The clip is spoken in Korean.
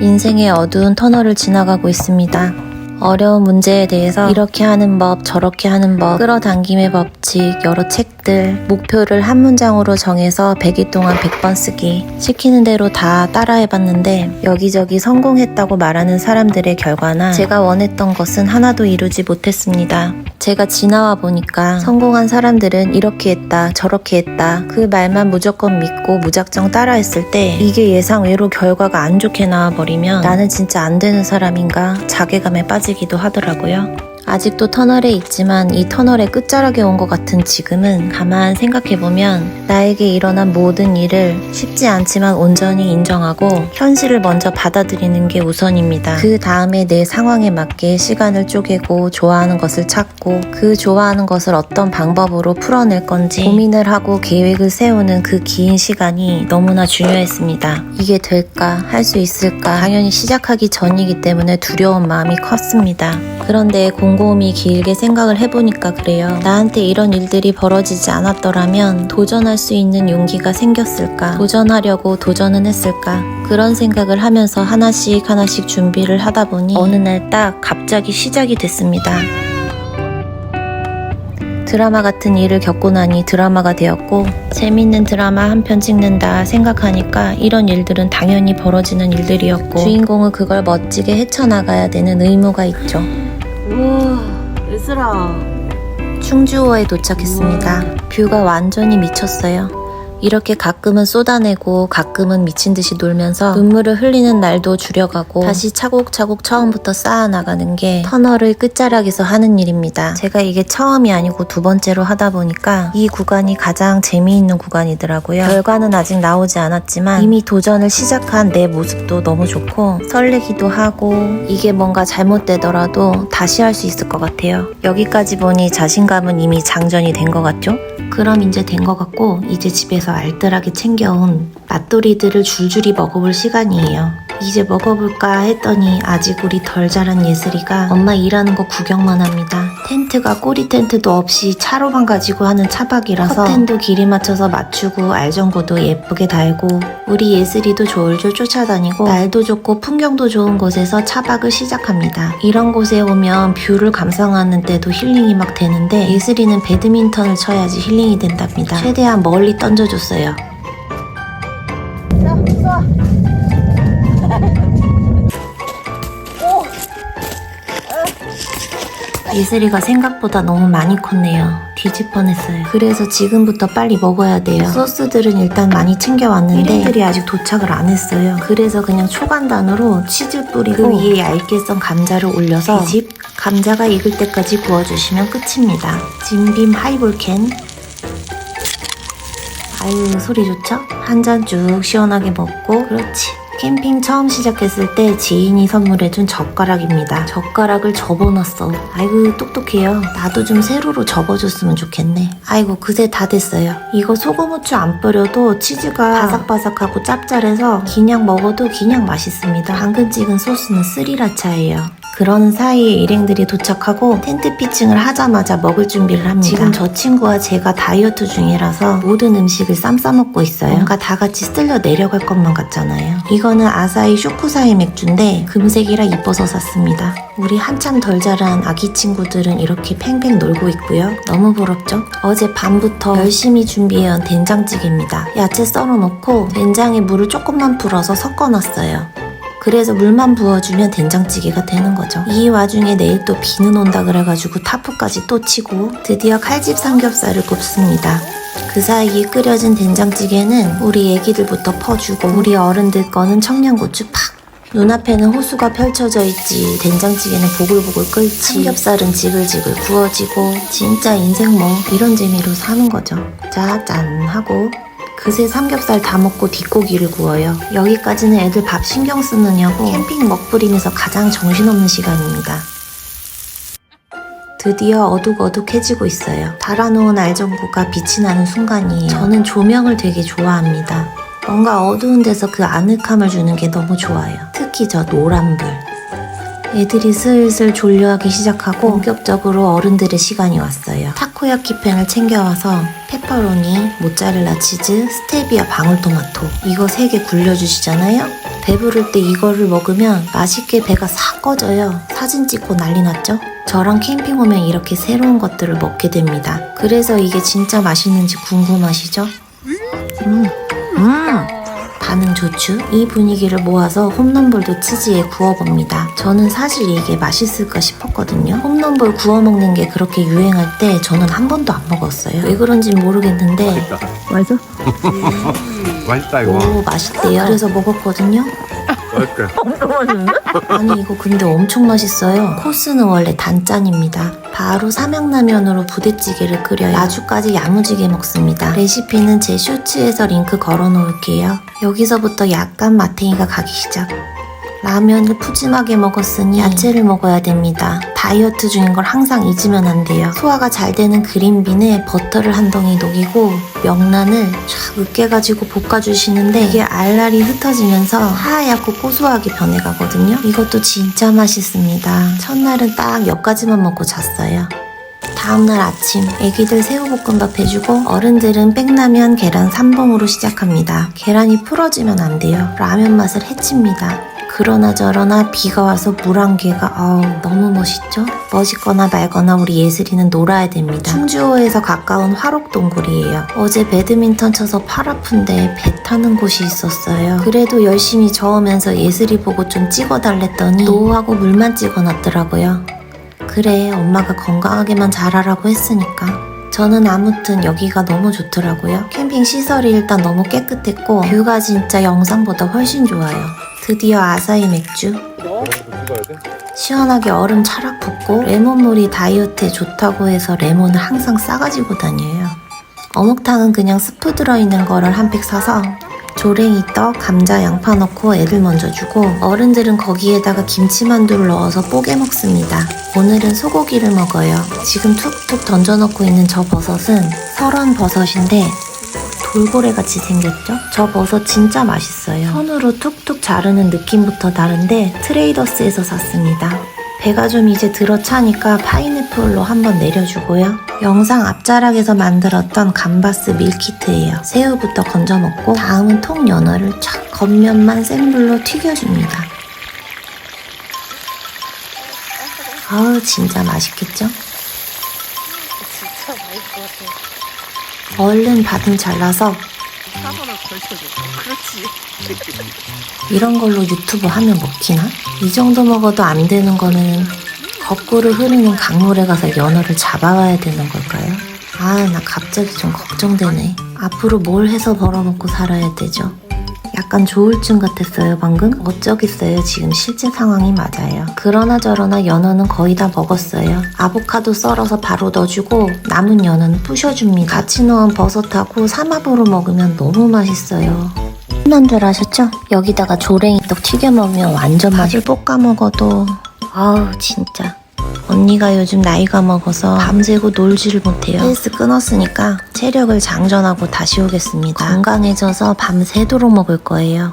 인생의 어두운 터널을 지나가고 있습니다. 어려운 문제에 대해서 이렇게 하는 법, 저렇게 하는 법, 끌어당김의 법칙, 여러 책들, 목표를 한 문장으로 정해서 100일 동안 100번 쓰기. 시키는 대로 다 따라해봤는데 여기저기 성공했다고 말하는 사람들의 결과나 제가 원했던 것은 하나도 이루지 못했습니다. 제가 지나와 보니까 성공한 사람들은 이렇게 했다, 저렇게 했다. 그 말만 무조건 믿고 무작정 따라했을 때 이게 예상 외로 결과가 안 좋게 나와버리면 나는 진짜 안 되는 사람인가 자괴감에 빠 지기도 하더라고요. 아직도 터널에 있지만 이 터널의 끝자락에 온 것 같은 지금은 가만 생각해보면 나에게 일어난 모든 일을 쉽지 않지만 온전히 인정하고 현실을 먼저 받아들이는 게 우선입니다. 그 다음에 내 상황에 맞게 시간을 쪼개고 좋아하는 것을 찾고 그 좋아하는 것을 어떤 방법으로 풀어낼 건지 고민을 하고 계획을 세우는 그 긴 시간이 너무나 중요했습니다. 이게 될까? 할 수 있을까? 당연히 시작하기 전이기 때문에 두려운 마음이 컸습니다. 그런데 곰곰이 길게 생각을 해보니까 그래요. 나한테 이런 일들이 벌어지지 않았더라면 도전할 수 있는 용기가 생겼을까? 도전하려고 도전은 했을까? 그런 생각을 하면서 하나씩 하나씩 준비를 하다 보니 어느 날 딱 갑자기 시작이 됐습니다. 드라마 같은 일을 겪고 나니 드라마가 되었고 재밌는 드라마 한 편 찍는다 생각하니까 이런 일들은 당연히 벌어지는 일들이었고 주인공은 그걸 멋지게 헤쳐나가야 되는 의무가 있죠. 우와, 얘들아. 충주호에 도착했습니다. 뷰가 완전히 미쳤어요. 이렇게 가끔은 쏟아내고 가끔은 미친 듯이 놀면서 눈물을 흘리는 날도 줄여가고 다시 차곡차곡 처음부터 쌓아나가는 게 터널의 끝자락에서 하는 일입니다. 제가 이게 처음이 아니고 두 번째로 하다 보니까 이 구간이 가장 재미있는 구간이더라고요. 결과는 아직 나오지 않았지만 이미 도전을 시작한 내 모습도 너무 좋고 설레기도 하고 이게 뭔가 잘못되더라도 다시 할 수 있을 것 같아요. 여기까지 보니 자신감은 이미 장전이 된 것 같죠? 그럼 이제 된 것 같고 이제 집에서 알뜰하게 챙겨온 맛돌이들을 줄줄이 먹어볼 시간이에요. 이제 먹어볼까 했더니 아직 우리 덜 자란 예슬이가 엄마 일하는 거 구경만 합니다. 텐트가 꼬리 텐트도 없이 차로만 가지고 하는 차박이라서 커튼도 길이 맞춰서 맞추고 알전구도 예쁘게 달고 우리 예슬이도 졸졸 쫓아다니고 날도 좋고 풍경도 좋은 곳에서 차박을 시작합니다. 이런 곳에 오면 뷰를 감상하는 때도 힐링이 막 되는데 예슬이는 배드민턴을 쳐야지 힐링이 된답니다. 최대한 멀리 던져줬어요. 예슬이가 생각보다 너무 많이 컸네요. 뒤집 뻔했어요. 그래서 지금부터 빨리 먹어야 돼요. 소스들은 일단 많이 챙겨왔는데 1인들이 아직 도착을 안 했어요. 그래서 그냥 초간단으로 치즈 뿌리고 그 위에 얇게 썬 감자를 올려서 뒤집 감자가 익을 때까지 구워주시면 끝입니다. 진빔 하이볼캔 아유 소리 좋죠? 한 잔 쭉 시원하게 먹고 그렇지 캠핑 처음 시작했을 때 지인이 선물해준 젓가락입니다. 젓가락을 접어놨어. 아이고 똑똑해요. 나도 좀 세로로 접어줬으면 좋겠네. 아이고 그새 다 됐어요. 이거 소금 후추 안 뿌려도 치즈가 바삭바삭하고 짭짤해서 그냥 먹어도 그냥 맛있습니다. 방금 찍은 소스는 스리라차예요 그런 사이에 일행들이 도착하고 텐트 피칭을 하자마자 먹을 준비를 합니다. 지금 저 친구와 제가 다이어트 중이라서 모든 음식을 쌈 싸 먹고 있어요. 뭔가 다 같이 쓸려 내려갈 것만 같잖아요. 이거는 아사히 쇼쿠사이 맥주인데 금색이라 이뻐서 샀습니다. 우리 한참 덜 자란 아기 친구들은 이렇게 팽팽 놀고 있고요. 너무 부럽죠? 어제 밤부터 열심히 준비해온 된장찌개입니다. 야채 썰어놓고 된장에 물을 조금만 풀어서 섞어놨어요. 그래서 물만 부어주면 된장찌개가 되는 거죠. 이 와중에 내일 또 비는 온다 그래가지고 타프까지 또 치고 드디어 칼집 삼겹살을 굽습니다. 그 사이에 끓여진 된장찌개는 우리 애기들부터 퍼주고 우리 어른들 거는 청양고추 팍 눈앞에는 호수가 펼쳐져 있지 된장찌개는 보글보글 끓지 삼겹살은 지글지글 구워지고 진짜 인생 뭐 이런 재미로 사는 거죠. 자짠 하고 그새 삼겹살 다 먹고 뒷고기를 구워요. 여기까지는 애들 밥 신경 쓰느냐고 캠핑 먹부림에서 가장 정신없는 시간입니다. 드디어 어둑어둑해지고 있어요. 달아놓은 알전구가 빛이 나는 순간이에요. 저는 조명을 되게 좋아합니다. 뭔가 어두운 데서 그 아늑함을 주는 게 너무 좋아요. 특히 저 노란불. 애들이 슬슬 졸려하기 시작하고 본격적으로 어른들의 시간이 왔어요. 타코야키 팬을 챙겨와서 페퍼로니, 모짜렐라 치즈, 스테비아 방울토마토 이거 세개 굴려주시잖아요. 배부를 때 이거를 먹으면 맛있게 배가 싹 꺼져요. 사진 찍고 난리 났죠? 저랑 캠핑 오면 이렇게 새로운 것들을 먹게 됩니다. 그래서 이게 진짜 맛있는지 궁금하시죠? 음, 음. 반응 좋죠? 이 분위기를 모아서 홈런볼도 치즈에 구워봅니다. 저는 사실 이게 맛있을까 싶었거든요. 홈런볼 구워 먹는 게 그렇게 유행할 때 저는 한 번도 안 먹었어요. 왜 그런지 모르겠는데 맛있어? 맛있다 이거. 오 맛있대요. 그래서 먹었거든요. 맛있게. 아니 이거 근데 엄청 맛있어요. 코스는 원래 단짠입니다. 바로 삼양라면으로 부대찌개를 끓여요. 나주까지 야무지게 먹습니다. 레시피는 제 쇼츠에서 링크 걸어 놓을게요. 여기서부터 약간 마탱이가 가기 시작. 라면을 푸짐하게 먹었으니 야채를 먹어야 됩니다. 다이어트 중인 걸 항상 잊으면 안 돼요. 소화가 잘 되는 그린빈에 버터를 한 덩이 녹이고 명란을 쫙 으깨가지고 볶아주시는데 이게 알알이 흩어지면서 하얗고 고소하게 변해가거든요. 이것도 진짜 맛있습니다. 첫날은 딱 여기까지만 먹고 잤어요. 다음날 아침 애기들 새우볶음밥 해주고 어른들은 뺑라면 계란 3봉으로 시작합니다. 계란이 풀어지면 안 돼요. 라면 맛을 해칩니다. 그러나 저러나 비가 와서 물 한 개가 아우 너무 멋있죠? 멋있거나 말거나 우리 예슬이는 놀아야 됩니다. 충주호에서 가까운 화록동굴이에요. 어제 배드민턴 쳐서 팔 아픈데 배 타는 곳이 있었어요. 그래도 열심히 저으면서 예슬이 보고 좀 찍어달랬더니 노하고 물만 찍어놨더라고요. 그래, 엄마가 건강하게만 자라라고 했으니까. 저는 아무튼 여기가 너무 좋더라고요. 캠핑 시설이 일단 너무 깨끗했고, 뷰가 진짜 영상보다 훨씬 좋아요. 드디어 아사히 맥주. 시원하게 얼음 차락 붓고, 레몬물이 다이어트에 좋다고 해서 레몬을 항상 싸가지고 다녀요. 어묵탕은 그냥 스프 들어있는 거를 한 팩 사서, 조랭이 떡, 감자, 양파 넣고 애들 먼저 주고 어른들은 거기에다가 김치만두를 넣어서 뽀개 먹습니다. 오늘은 소고기를 먹어요. 지금 툭툭 던져놓고 있는 저 버섯은 설원 버섯인데 돌고래 같이 생겼죠? 저 버섯 진짜 맛있어요. 손으로 툭툭 자르는 느낌부터 다른데 트레이더스에서 샀습니다. 배가 좀 이제 들어차니까 파인애플로 한번 내려주고요. 영상 앞자락에서 만들었던 감바스 밀키트예요. 새우부터 건져 먹고 다음은 통 연어를 촥 겉면만 센 불로 튀겨줍니다. 아우 진짜 맛있겠죠? 진짜 맛있을 것 같아. 얼른 밥은 잘라서 사선을 걸쳐줘. 그렇지. 이런 걸로 유튜브 하면 먹히나? 이 정도 먹어도 안 되는 거는 거꾸로 흐르는 강물에 가서 연어를 잡아와야 되는 걸까요? 아, 나 갑자기 좀 걱정되네. 앞으로 뭘 해서 벌어먹고 살아야 되죠? 약간 조울증 같았어요, 방금? 어쩌겠어요, 지금 실제 상황이 맞아요. 그러나 저러나 연어는 거의 다 먹었어요. 아보카도 썰어서 바로 넣어주고 남은 연어는 부셔줍니다. 같이 넣은 버섯하고 삼합으로 먹으면 너무 맛있어요. 흔한 줄 아셨죠? 여기다가 조랭이떡 튀겨 먹으면 완전 맛을 볶아 먹어도 아우 진짜 언니가 요즘 나이가 먹어서 밤새고 놀지를 못해요. 헬스 끊었으니까 체력을 장전하고 다시 오겠습니다. 건강해져서 밤새도록 먹을 거예요